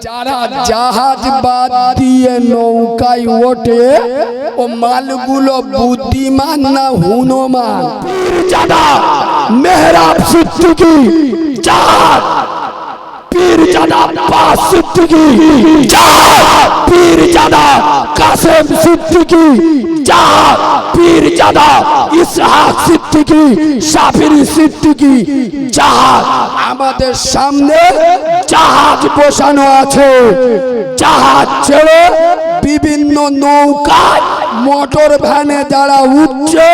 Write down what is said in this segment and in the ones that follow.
যারা জাহাজ বাদ দিয়ে নৌকায় ওঠে ও মালগুলো বুদ্ধিমান না হুনমান? জাদা মেহরাব সিদ্দিকি জাহাজ পীর জাদা পা সিদ্দিকি জাহাজ পীর জাদা কাসেম সিদ্দিকি জাহাজ পীর জাদা, ইসহাক সিদ্দিকি শাফিরি সিদ্দিকি জাহাজ আমাদের সামনে জাহাজ বসানো আছে। জাহাজ ছেড়ে বিভিন্ন নৌকায় মোটর ভ্যানে যারা উঠছে,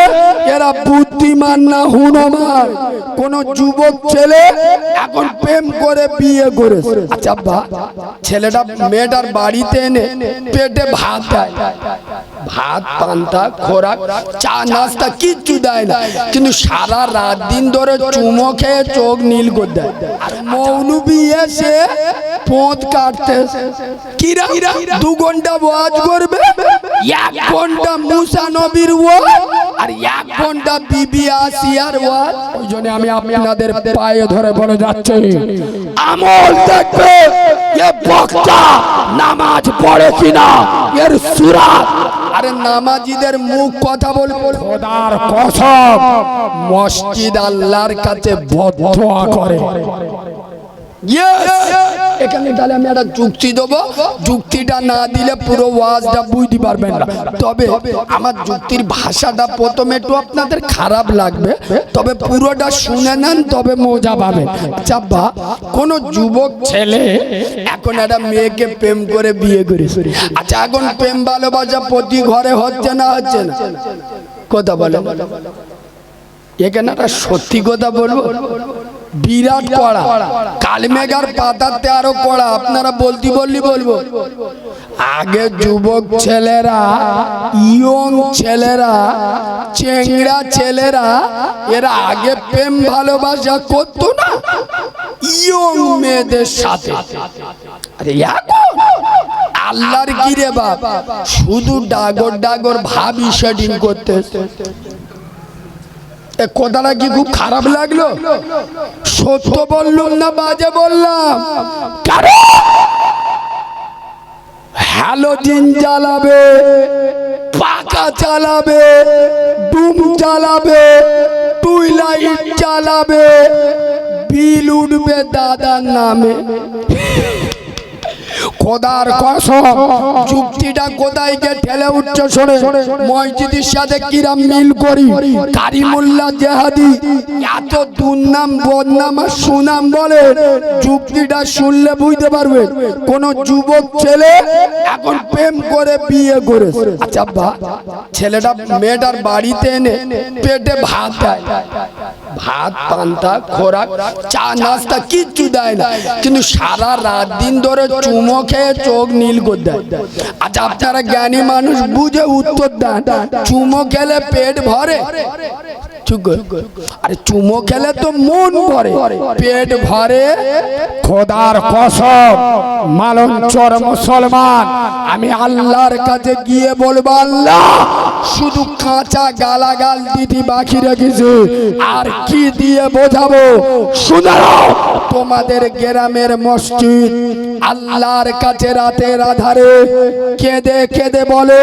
এরা বুদ্ধিমান না হুনমান কোন যুবক ছেলে এখন প্রেম করে বিয়ে করে আচ্ছা বা, ছেলেটা মেয়েটার বাড়িতে এনে পেটে ভাত ভাত, পান্তা, খোরাক, চা, নাস্তা কিচ্ছু দেয় না। কিন্তু সারা রাত দিন ধরে চুমো খেয়ে চোখ নীল করে দেয়। আর মৌলবি এসে পোঁত কাটতে কিরা দু ঘণ্টা ওয়াজ করবে? এক ঘণ্টা মুসা নবীর ওয়াজ আর এক ঘণ্টা বিবি আসিয়ার ওয়াজ ওই জন্য আমি আপনাদের পায়ে ধরে বলে যাচ্ছি। আমল এ বক্তা নামাজ পড়ে কিনা, এর সুরাত। আরে নামাজিদের মুখ কথা বলব খোদার কসম, মসজিদ আল্লাহর কাছে বদোয়া করে! এখানে তাহলে আমি একটা যুক্তি দেবো। যুক্তিটা না দিলে পুরো ওয়াজটা বুঝতে পারবেন না। তবে আমার যুক্তির ভাষাটা প্রথমে একটু আপনাদের খারাপ লাগবে। তবে পুরোটা শুনে নেন তবে মজা পাবেন। আচ্ছা বা কোনো যুবক ছেলে এখন একটা মেয়েকে প্রেম করে বিয়ে করে আচ্ছা এখন প্রেম ভালোবাসা প্রতি ঘরে হচ্ছে না হচ্ছে না? কথা বলে এখানে একটা সত্যি কথা বলব? বিরাট পড়া কালমেঘার পাতাতে আরও পড়া আপনারা বলতি বললি বলব। আগে যুবক ছেলেরা ইয়ং ছেলেরা চেংড়া ছেলেরা এরা আগে প্রেম ভালোবাসা করতো না। ইয়ং মেয়েদের সাথে। আরে এখন আল্লাহর কি রে বাপ। শুধু ডাগর ডাগর ভাবি সেটিং করতে। কথাটা কি খুব খারাপ লাগল? সত্য বললাম না বাজে বললাম? হ্যালোজিন জ্বালাবে পাকা চালাবে ডুম চালাবে টুইলাইট চালাবে বিল উঠবে দাদার নামে। খোদার কসম, যুক্তিটা কোথায় গিয়ে ঠেলে উঠছে শোনে মসজিদের সাথে কিরাম মিল করি। কারিমুল্লাহ জেহাদি এত দুর্নাম, বদনাম আর সুনাম বলে যুক্তিটা শুনলে বুঝতে পারবে। কোন যুবক ছেলে এখন প্রেম করে বিয়ে করে আচ্ছা বা, ছেলেটা মেয়েটার বাড়িতে এনে পেটে ভাত দেয়। ভাত, পান্তা, খোরাক, চা, নাস্তা কিচ্ছু দেয় না। কিন্তু সারা রাত দিন ধরে চুমো খেয়ে চোখ নীল করে আচ্ছা আপনারা জ্ঞানী মানুষ বুঝে উত্তর দেন চুমো খেলে পেট ভরে। আরে চুমো খেলে তো মন ভরে। পেট ভরে। খোদার কসম মালন চর মুসলমান। আমি আল্লাহর কাছে গিয়ে বলব, আল্লাহ! শুধু কাঁচা গালাগাল দিদি বাকি রেখেছে। আর কি দিয়ে বোঝাবো? শুনে তোমাদের গ্রামের মসজিদ আল্লাহর কাছে রাতের আধারে। কেঁদে কেঁদে বলে,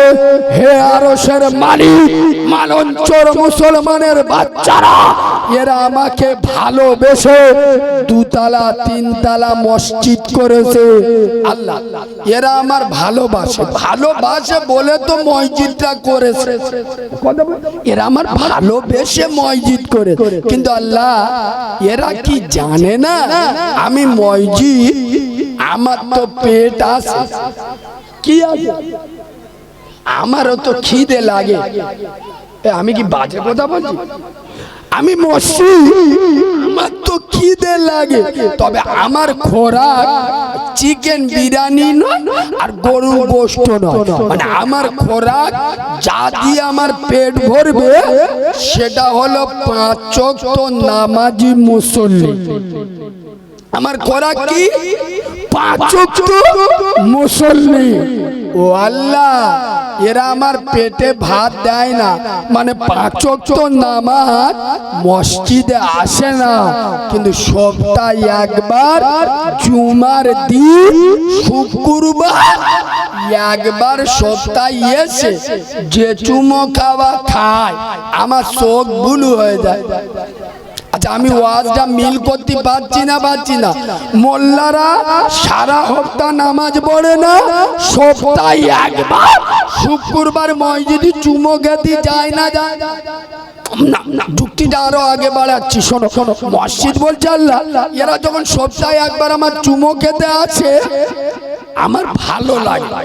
হে আরশের মালিক মালন চোর মুসলমানের বাচ্চারা, এরা আমাকে ভালোবেসে দুতলা, তিনতলা মসজিদ করেছে। আল্লাহ, এরা আমার ভালোবাসে। ভালোবাসে বলে তো মসজিদটা করেছে। এরা আমার ভালোবেসে মসজিদ করে কিন্তু আল্লাহ, এরা কি জানে না? আমি মসজিদ, আমার তো পেট আছে। কি আছে? আমারও তো খিদে লাগে। আমি কি বাজে কথা বলছি? আমি মসজিদ আমার তো খিদে লাগে। তবে আমার খোরাক চিকেন বিরিয়ানি নয় আর গরুর গোস্ত নয়। মানে আমার খোরাক যা দিয়ে আমার পেট ভরবে, সেটা হলো পাঁচ চোখ নামাজি মুসল্লি। আমার খোরাক কি? পাঁচ মুসল্লি। ও আল্লাহ এরা আমার পেটে ভাত দেয় না। মানে পাঁচক তো নামাজ মসজিদে আসে না। কিন্তু সপ্তাহে একবার জুমার দিন, শুক্রবার, একবার সপ্তাহে এসে যে চুমো খাওয়া খায়, আমার চোখ বুলু হয়ে যায়। আচ্ছা আমি ওয়াজটা মিল করতে পারছি না পারছি না। মোল্লারা সারা হপ্তাহ নামাজ পড়ে না, সপ্তাহে একবার শুক্রবার মসজিদে চুমো খেতে যায় না। যায় না যুক্তিটা আরও আগে বাড়াচ্ছি, শোনো শোনো। মসজিদ বলছে আল্লাহ, এরা যখন সপ্তাহে একবার আমার চুমো খেতে আছে আমার ভালো লাগে,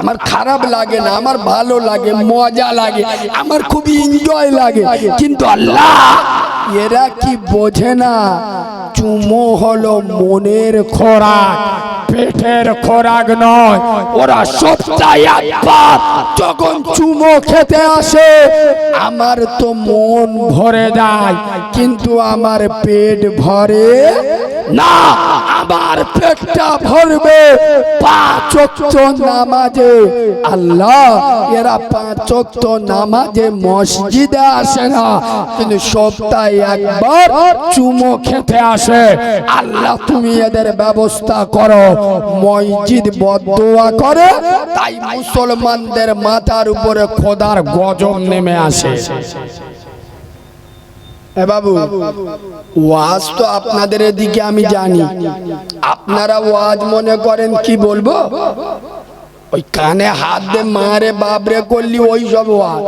আমার খারাপ লাগে না, আমার ভালো লাগে, মজা লাগে, আমার খুবই এনজয় লাগে। কিন্তু আল্লাহ এরা কি বোঝে না? চুমো হলো মনের খোরাক, পেটের খোরাক নয়, ওরা সপ্তাহে একবার যখন চুমো খেতে আসে, আমার তো মন ভরে যায়, কিন্তু আমার পেট ভরে না আমার পেটটা ভরবে পাঁচ নামাজে। আল্লাহ, এরা পাঁচ নামাজে মসজিদে আসে না, কিন্তু সপ্তাহে একবার চুমো খেতে আসে। আল্লাহ, তুমি এদের ব্যবস্থা করো। মসজিদ বদোয়া করে, তাই মুসলমানদের মাথার উপরে খোদার গজব নেমে আসে। বাবু, ওয়াজ তো আপনাদের এদিকে আমি জানি। আপনারা ওয়াজ মনে করেন, কি বলব? ওই কানে হাত দে মারে বাবরে করলি, ওই সব ওয়াজ।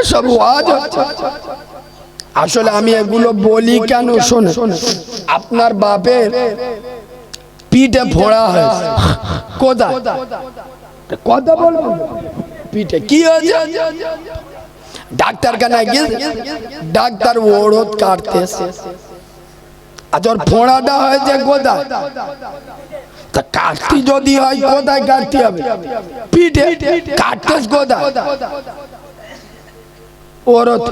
এসব ওয়াজ। আসলে আমি এগুলো বলি কেন শোনে আপনার বাপের পিঠে ফোড়া হয়েছে। কোথায়? কথা বলব। পিঠে কি হয়েছে? ডাক্তার কানে গিয়ে ডাক্তার ওরত কাটতেছে। আর তোর ফোড়াটা হয়েছে কোথায়? তা কাটতি যদি হয় কোথায় কাটতে হবে? পিঠে কাটতেস কোথায়? ওরত।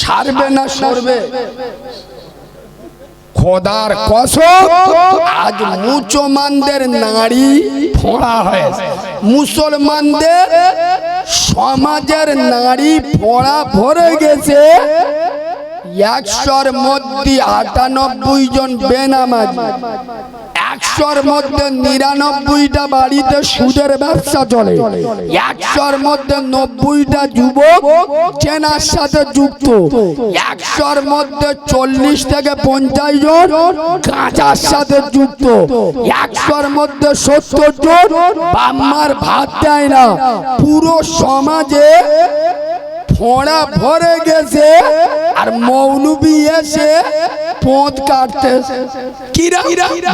সারবে না সরবে? খোদার কসম, আজ মুসলমানদের নারী ফোড়া হয়েছে। মুসলমানদের সমাজের নারী ফোড়া ভরে গেছে। একশোর মধ্যে আটানব্বই জন বেনামাজি। একশোর মধ্যে নিরানব্বইটা বাড়িতে সুদের ব্যবসা চলে। একশোর মধ্যে নব্বইটা যুবক চেনার সাথে যুক্ত। একশোর মধ্যে চল্লিশ থেকে পঞ্চাশ জন কাঁচার সাথে যুক্ত। একশোর মধ্যে সত্তর জন বাম্মার ভাত দেয় না। পুরো সমাজে ফোড়া ভরে গেছে আর মৌলবি এসে পোঁত কাটতে। কিরা?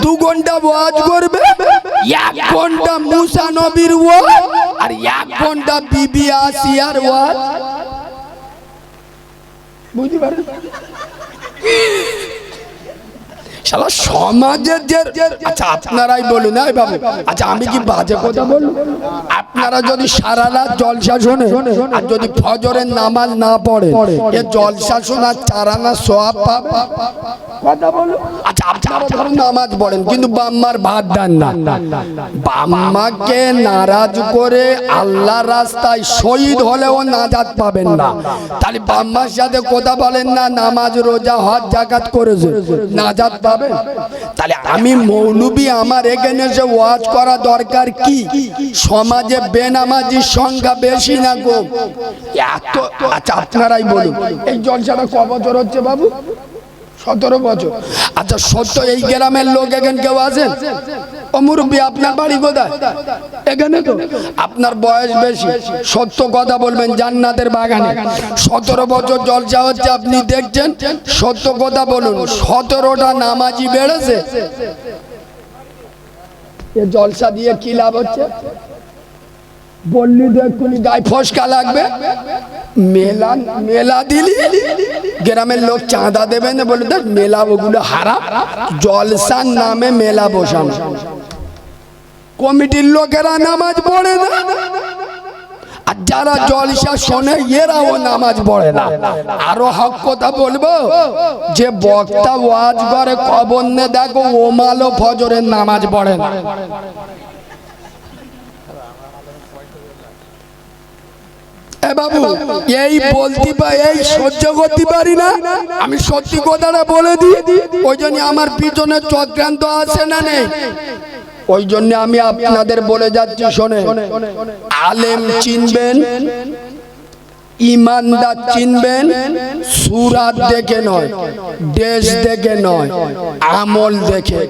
দু ঘণ্টা ওয়াজ করবে। এক ঘণ্টা মুসা নবীর ওয়াজ। আর এক ঘণ্টা বিবি আসিয়ার ওয়াজ। বুঝতে পারেন শালা সমাজের যে আচ্ছা আপনারাই বলুন, এই বাবু আচ্ছা আমি কি বাজে কথা বলুন আপনারা যদি সারা রাত জলসা শোনে, আর যদি ফজরের নামাজ না পড়ে, এ জলসা শোনা চারানা পাবে কথা বলুন। আচ্ছা আপনারা ধরুন নামাজ পড়েন, কিন্তু বাম্মার ভাত দেন না। বাম্মাকে নারাজ করে আল্লাহ রাস্তায় শহীদ হলেও নাজাত পাবেন না। তাহলে বাম্মার সাথে কথা বলেন না, নামাজ, রোজা, হজ, জাকাত করেছে। নাজাত পাবেন তাহলে আমি মৌলবি আমার এখানে এসে ওয়াজ করা দরকার কি? সমাজে বেনামাজির সংখ্যা বেশি না গো। এত আচ্ছা আপনারাই বলুন। এই জলসাটা ক বছর হচ্ছে বাবু? সতেরো বছর। আচ্ছা সত্য এই গ্রামের লোক এখানে কেউ আছেন? আপনার বাড়ি আপনার বয়স সত্য কথা বলবেন, জান্নাতের বাগানে। সতেরো বছর জলসা হচ্ছে, আপনি দেখছেন? সত্য কথা বলুন, সতেরোটা নামাজি বেড়েছে। জলসা দিয়ে কি লাভ হচ্ছে? বললি এক্ষুনি গায়ে ফসকা লাগবে? মেলা মেলা দিলি? গ্রামের লোক চাঁদা দেবে না বলে দেখ, মেলা ওগুলো হারাম জলসার নামে মেলা বসানো। কমিটির লোকেরা নামাজ পড়ে না। আর যারা জলসা শোনে, এরাও নামাজ পড়ে না। আরও হক কথা বলব, যে বক্তা ওয়াজ করে কবর নে দেখো ওমালো ফজরের নামাজ পড়ে না। এ বাবু এই বলতে পা এই সহ্য করতে পারি না। আমি সত্যি কথাটা বলে দিই ওই জন্য আমার পিছনে চক্রান্ত আছে না নেই। ওই জন্য আমি আপনাদের বলে যাচ্ছি শোনে আলেম চিনবেন ইমানদার চিনবেন সুরাত দেখে নয় দেশ দেখে নয় আমল দেখে।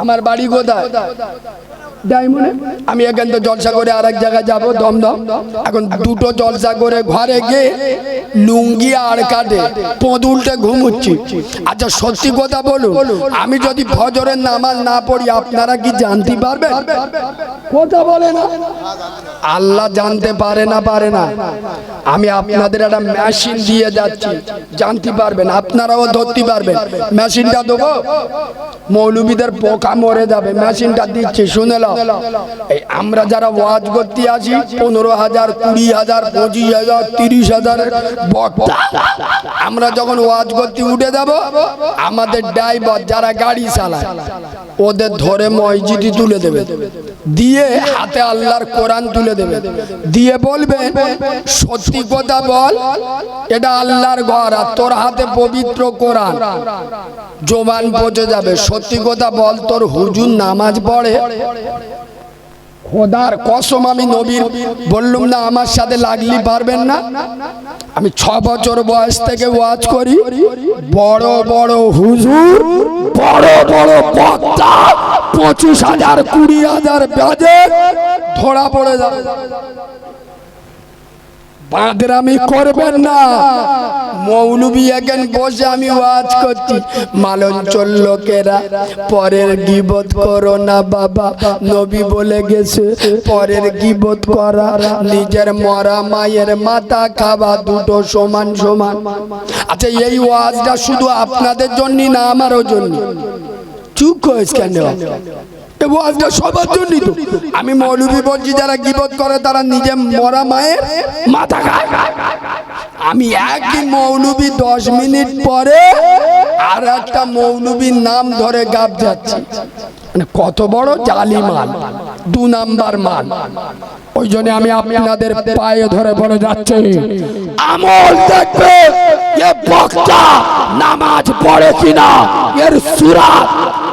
আমার বাড়ি কোথায়? ডায়মন্ডে? আমি এখান থেকে জলসা করে আরেক জায়গায় যাব দমদম। এখন দুটো জলসা করে ঘরে গিয়ে লুঙ্গি আর কাটে পদ উল্টে ঘুমুচ্ছি। আচ্ছা সত্যি কথা বলুন আমি যদি ফজরের নামাজ না পড়ি আপনারা কি জানতে পারবেন? কথা বলে না। আল্লাহ জানতে পারে না পারে না। আমি আপনাদের একটা মেশিন দিয়ে যাচ্ছি জানতে পারবেন আপনারাও ধরতে পারবেন। মেশিনটা দেবো। মৌলবীদের পোকা মরে যাবে মেশিনটা দিচ্ছি শুনে নাও আমরা যারা ওয়াজ করতে আসি পনেরো হাজার, কুড়ি হাজার, পঁচিশ হাজার, তিরিশ হাজার আমরা যখন ওয়াজ করতে উঠে যাব, আমাদের ড্রাইভার যারা গাড়ি চালায়, ওদের ধরে মসজিদে তুলে দেবে। দিয়ে হাতে আল্লাহর কোরআন তুলে দেবে। দিয়ে বলবে, সত্যি কথা বল, এটা আল্লাহর ঘর আর তোর হাতে পবিত্র কোরআন। জোবান পচে যাবে। সত্যি কথা বল, তোর হুজুর নামাজ পড়ে খোদার কসম আমি নবীর বললুম না, আমার সাথে লাগলি পারবেন না। আমি ছ বছর বয়স থেকে ওয়াজ করি। বড় বড় হুজুর, বড় বড় বক্তা, পঁচিশ হাজার, কুড়ি হাজার বাজে ধরা পড়ে যাবে বাঁদরামি করবেন না। মৌলবি এখন বসে আমি ওয়াজ করছি। মালঞ্চল লোকেরা, পরের গিবত করো না বাবা। নবী বলে গেছে, পরের গিবত করা, নিজের মরা মায়ের মাথা খাওয়া দুটো সমান সমান। আচ্ছা এই ওয়াজটা শুধু আপনাদের জন্যই না, আমারও জন্য চুপ কেন? ওয়াজটা আমি মৌলবি বলছি, যারা গিবত করে, তারা নিজে মরা মায়ের মাথা খায়। আমি একই মৌলবি দশ মিনিট পরে আর একটা মৌলবীর নাম ধরে গাব যাচ্ছি। মানে কত বড় জালি মাল দু নাম্বার মাল। ওই জন্য আমি আপনাদের পায়ে ধরে বলে যাচ্ছি, আমল দেখবে এ বক্তা নামাজ পড়ে কিনা, এর সুরাত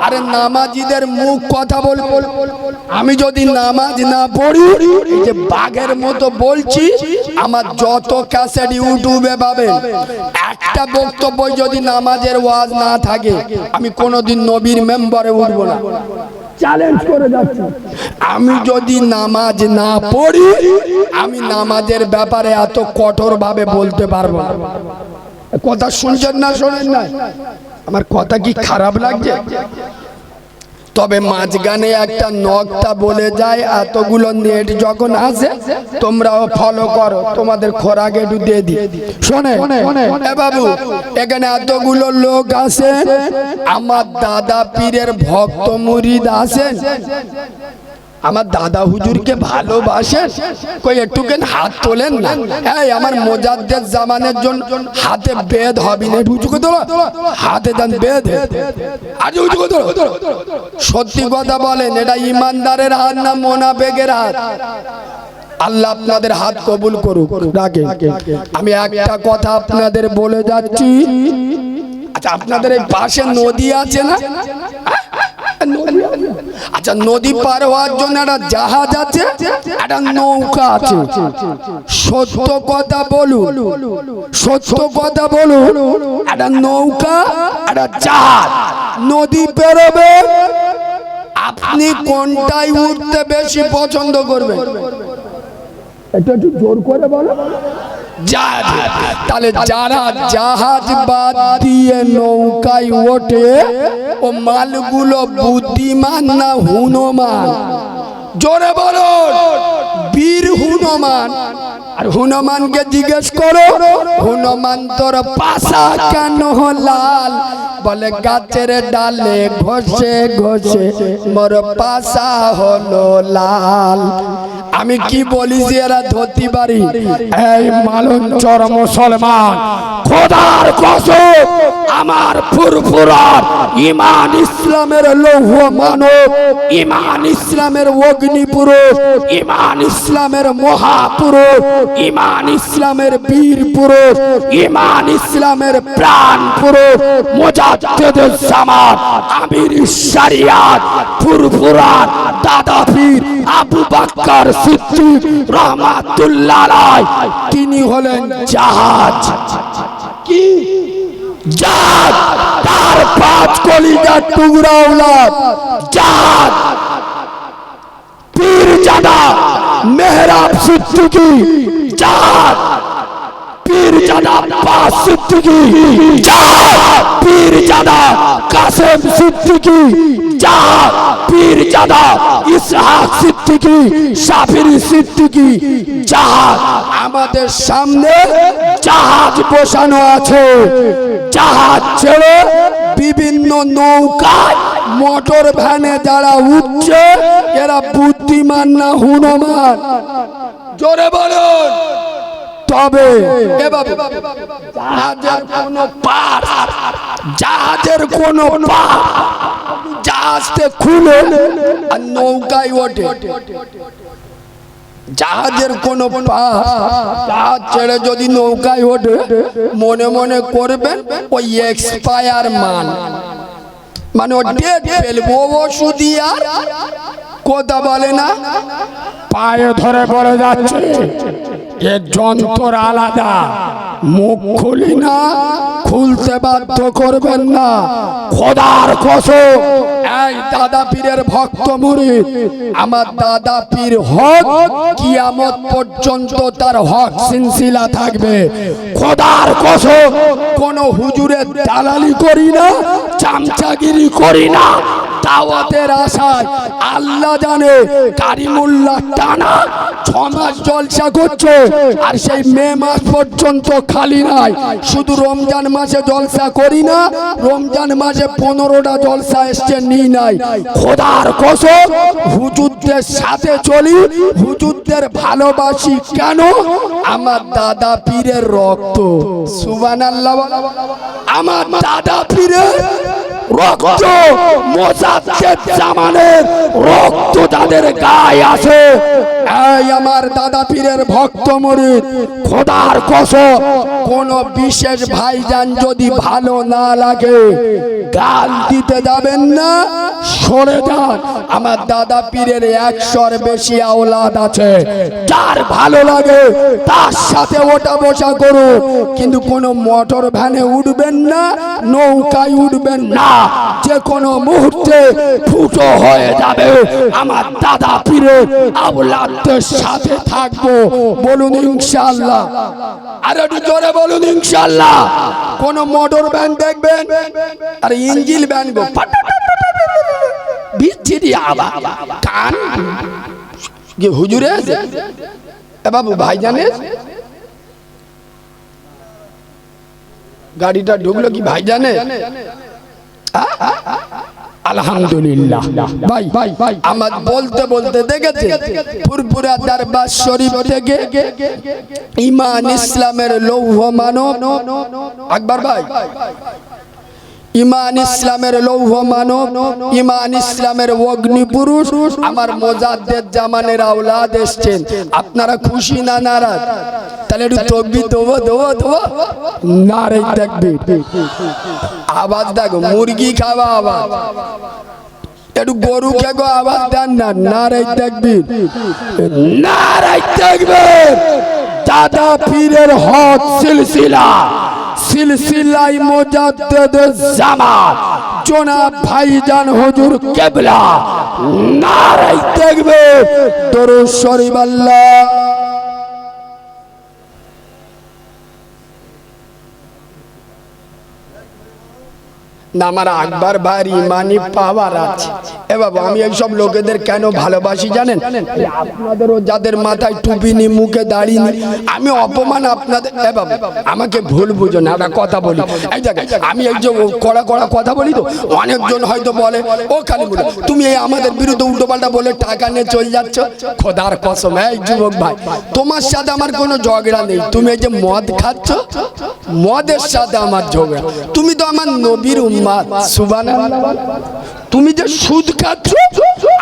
আরে নামাজিদের মুখ কথা বল আমি যদি নামাজ না পড়ি যে বাঘের মতো বলছি আমার যত ক্যাসেট ইউটিউবে পাবেন। একটা বক্তব্য যদি নামাজের ওয়াজ না থাকে আমি কোনোদিন নবীর মেম্বারে উঠবো না। চ্যালেঞ্জ করে যাচ্ছি। আমি যদি নামাজ না পড়ি আমি নামাজের ব্যাপারে এত কঠোর ভাবে বলতে পারব কথা শুনছেন না শোনেন না আমার কথা কি খারাপ লাগছে? তবে মাঝখানে একটা নকটা বলে যায় এতগুলো নেট যখন আসে তোমরাও ফলো করো তোমাদের খোরাক একটু দিয়ে দি শোনে এ বাবু এখানে এতগুলো লোক আসে আমার দাদা পীরের ভক্ত মুরিদ আসেন। আমার দাদা হুজুরকে ভালোবাসেন? কই, একটুকেন হাত তোলেন না। এই, আমার মোজাদ্দের জামানের জন্য হাতে বেদ হবি না উঁচুকে তোলো হাতে দেন বেদ। আজ উঁচুকে তোলো সত্যি কথা বলেন, এটা ইমানদারের হাত না মোনাবেগের হাত? আল্লাহ আপনাদের হাত কবুল করুক। রাখে আমি একটা কথা আপনাদের বলে যাচ্ছি। আচ্ছা আপনাদের এই পাশে নদী আছে না? আচ্ছা নদী পার হওয়ার জন্য একটা জাহাজ আছে, একটা নৌকা আছে। সত্য কথা বলুন, সত্য কথা বলুন, একটা নৌকা, একটা জাহাজ। নদী পেরোবে, আপনি কোনটাই উঠতে বেশি পছন্দ করবেন? এটা একটু জোর করে বলো। তাহলে যারা জাহাজ বাদ দিয়ে নৌকায় ওঠে ও মালগুলো বুদ্ধিমান না হুনমান? জোরে বলো বীর হুনমান। আর হুনমানকে জিজ্ঞেস করো, হনুমান তোর পাশা কেন লাল বলে, গাছের ডালে ঘষে ঘষে মোর পাশা হলো লাল। আমি কি বলি যে এরা ধরতে পারি এই মালঞ্চর মুসলমান, খোদার কসম, আমার ফুরফুরার ইমান ইসলামের লৌহ মানব, ইমান ইসলামের অগ্নি পুরুষ ইমান ইসলামের মহাপুরুষ ইমান, ইসলামের বীর পুরুষ, ইমান, ইসলামের প্রাণ পুরুষ আমির শরিয়াত দাদা পীর আবু বকর সিদ্দিক রহমাতুল্লাহ আলাইহি। তিনি হলেন জাহাজ। কি? জাত তার পাঁচ কলিজার টুকরা ওলাদ। জাত পীর জাদা মেহরাব সিদ্দিকি জাত পীর জাদা পাস সিদ্দিকি জাত পীর জাদা কাসেম সিদ্দিকি জাত পীর জাদা ইসহাক সিদ্দিকি, সাফিরি সিদ্দিকি জাহাজ আমাদের সামনে জাহাজ বসানো আছে। জাহাজ ছেড়ে বিভিন্ন নৌকায় মোটর ভ্যানে যারা উঠছে, এরা বুদ্ধিমান না হুনমান? জোরে বলুন। তবে জাহাজের কোনো পার, জাহাজের কোনো পার জাহাজতে খুলে আর নৌকায় ওঠে। জাহাজের কোনো পাস জাহাজ ছেড়ে যদি নৌকায় ওঠে, মনে মনে করবেন ওই এক্সপায়ার মান মানে ফেলব ওষুধ আর কথা বলে না? পায়ে ধরে পড়ে যাচ্ছে এর যন্ত্র আলাদা মুখ খুলি না খুলতে বাধ্য করবেন না। খোদার কসম এই দাদা পীরের ভক্ত মুরিদ আমার দাদা পীর হক কিয়ামত পর্যন্ত তার হক সিলসিলা থাকবে। খোদার কসম কোন হুজুরের দালালি করি না চামচাগিরি করি না। দাওয়াতের আশায় আল্লাহ জানে কারিমুল্লাহ টানা ছ মাস জলসা করছে, আর সেই মে মাস পর্যন্ত খালি নাই। শুধু রমজান মাসে জলসা করি না, রমজান মাসে পনেরোটা জলসা এসছে নি নাই। খোদার কসম, হুজুরদের সাথে চলি, হুজুরদের ভালোবাসি কেন? আমার দাদা পীরের রক্ত। সুবান আল্লাহ আমার দাদা পীরের রক্ত মোজাদ্দেদ জামানের রক্ত তাদের গায়ে আছে। এই আমার দাদা পীরের ভক্ত মরিদ খোদার কসম, কোন বিশেষ ভাইজান যদি ভালো না লাগে, গাল দিতে যাবেন না, সরে যান। আমার দাদা পীরের একশোর বেশি আওলাদ আছে। যার ভালো লাগে, তার সাথে ওটা বসা করুন। কিন্তু কোনো মোটর ভ্যানে উঠবেন না, নৌকায় উঠবেন না। যে কোনো মুহূর্তে ফুটো হয়ে যাবে। আমার দাদা পীরের আওলাদদের সাথে থাকব। বলুন ইনশাআল্লাহ। আর একটু জোরে বলুন ইনশাআল্লাহ। কোন মোটর ভ্যান দেখবেন? আর ইঞ্জিল ভ্যান গো। বিচ্ছিরি আবা কান। কি হুজুরে এ বাবু ভাইজানের গাড়িটা ঢুকলো কি ভাইজানে ইমান, ইসলামের লৌহ মানব। ইমান, ইসলামের অগ্নি পুরুষ আমার মোজাদ্দেদ জামানের আওলাদ এসছেন। আপনারা খুশি না নারাজ? তাহলে একটু তকবি দেবো দেবো দেবো নারে দেখবি আওয়াজ দেখো মুরগি খাওয়া আওয়াজ একটু গরু খেগো আওয়াজ দেন না নারাই দেখবি নারাই দেখবে দাদা পীরের হক সিলসিলা, সিলসিলাই মোজাদ্দেদ জামান জনাব ভাইজান হুজুর কেবলা নারাই দেখবে দরুদ শরীফ আল্লাহ। না আমার ইমানি পাওয়ার আছে। এ আমি এইসব লোকেদের কেন ভালোবাসি জানেন? আপনাদেরও যাদের মাথায় টুপি নি মুখে দাঁড়িয়ে নি আমি অপমান আপনাদের এ আমাকে ভুল বুঝো না, একটা কথা বলি। এই দেখ আমি যে কড়া কড়া কথা বলি তো, অনেকজন হয়তো বলে, ও খালি তুমি এই আমাদের বিরুদ্ধে উল্টো পাল্টা বলে টাকা নিয়ে চলে যাচ্ছ? খোদার কসম, এই যুবক ভাই, তোমার সাথে আমার কোনো ঝগড়া নেই। তুমি এই যে মদ খাচ্ছ, মদের সাথে আমার ঝগড়া। তুমি তো আমার নবীর উম্মাদ সুবান তুমি যে সুদ খাচ্ছ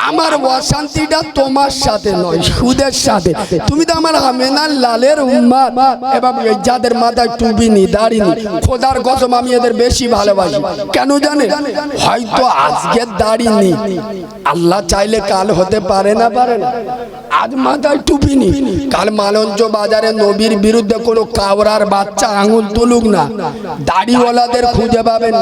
আমার অশান্তিটা তোমার সাথে নয়, সুদের সাথে। তুমি তো আমার আমেনার লালের উম্মাদ। এবার যাদের মাথায় টুপি নি দাঁড়িয়ে খোদার কসম আমি এদের বেশি ভালোবাসি। কেন জানে? হয়তো আজকের দাঁড়িয়ে নি। আল্লাহ চাইলে কাল হতে পারে না পারে না। আজ মাথায় টুপি নি। কাল মালঞ্চ বাজারে নবীর বিরুদ্ধে কোনো কাওরার বাচ্চা আঙুল তুলুক না। দাড়িওয়ালাদের খুঁজে পাবেন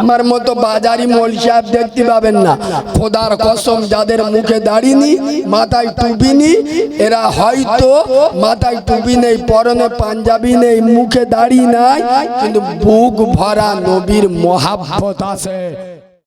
আমার মতো বাজারি মোল সাহেব দেখতে পাবেন না। খোদার কসম যাদের মুখে দাঁড়িনি, মাথায় টুপি নি এরা হয়তো মাথায় টুপি নেই, পরনে পাঞ্জাবি নেই, মুখে দাঁড়িয়ে নাই, কিন্তু বুক ভরা নবীর মহাব্বত আছে।